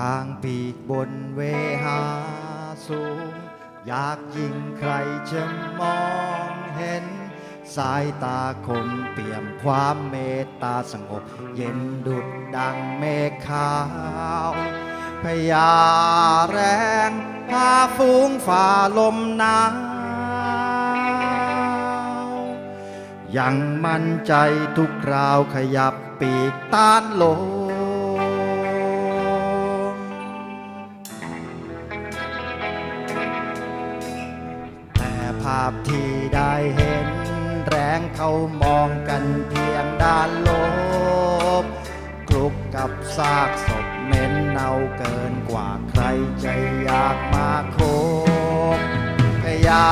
กลางปีกบนเวหาสูง อยากยิ่งใครจะมองเห็น สายตาคมเปี่ยมความเมตตาสงบ เย็นดุดดังเมฆขาวพญาแรงพาฟูงฝ่าลมหนาวยังมั่นใจทุกคราวขยับปีกต้านลม ภาพที่ได้เห็น แรงเขามองกันเพียงด้านลบกลุกกับซากศพเหม็นเน่าเกินกว่าใครใจอยากมาโคบพยา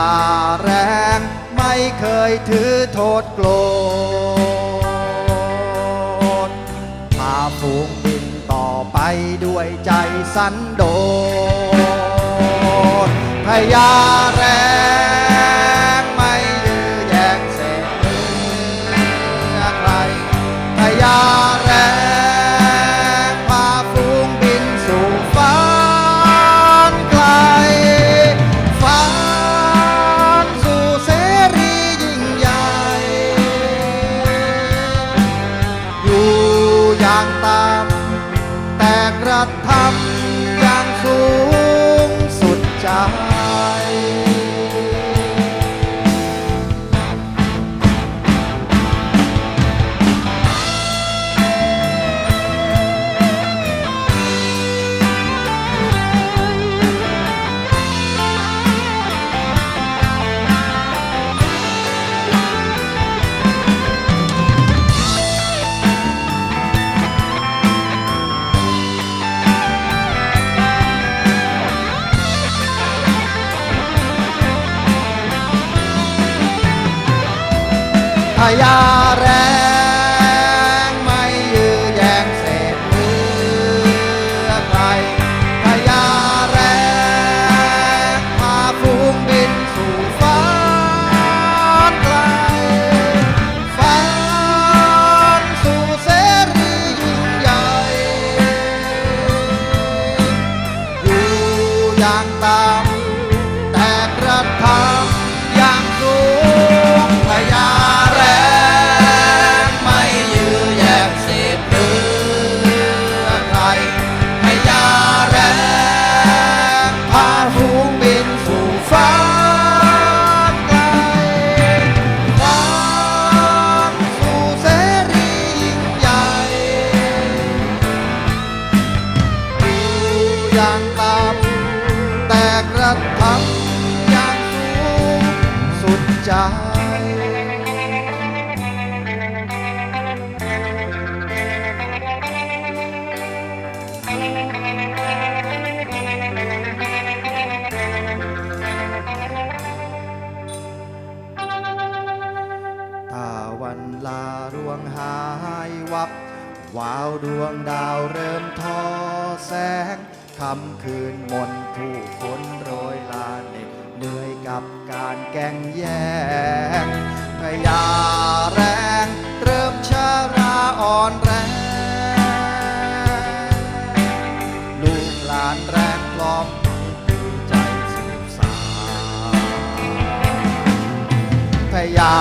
แรงไม่เคยถือโทษโกรธพาฝูงบินต่อไปด้วยใจสันโดษพยาแรงำายา แต่กระทำอย่างสูงสุดใจถ้าวันลาร่วงหายวับ วาวดวงดาวเริ่มทอแสง คำคืนมนผู้คนโรยลาเหน็ดเหนื่อยกับการแก่งแย่งพยาแรง เริ่มชาราอ่อนแรง ลูกหลานแรงพร้อมใจสืบสานพยา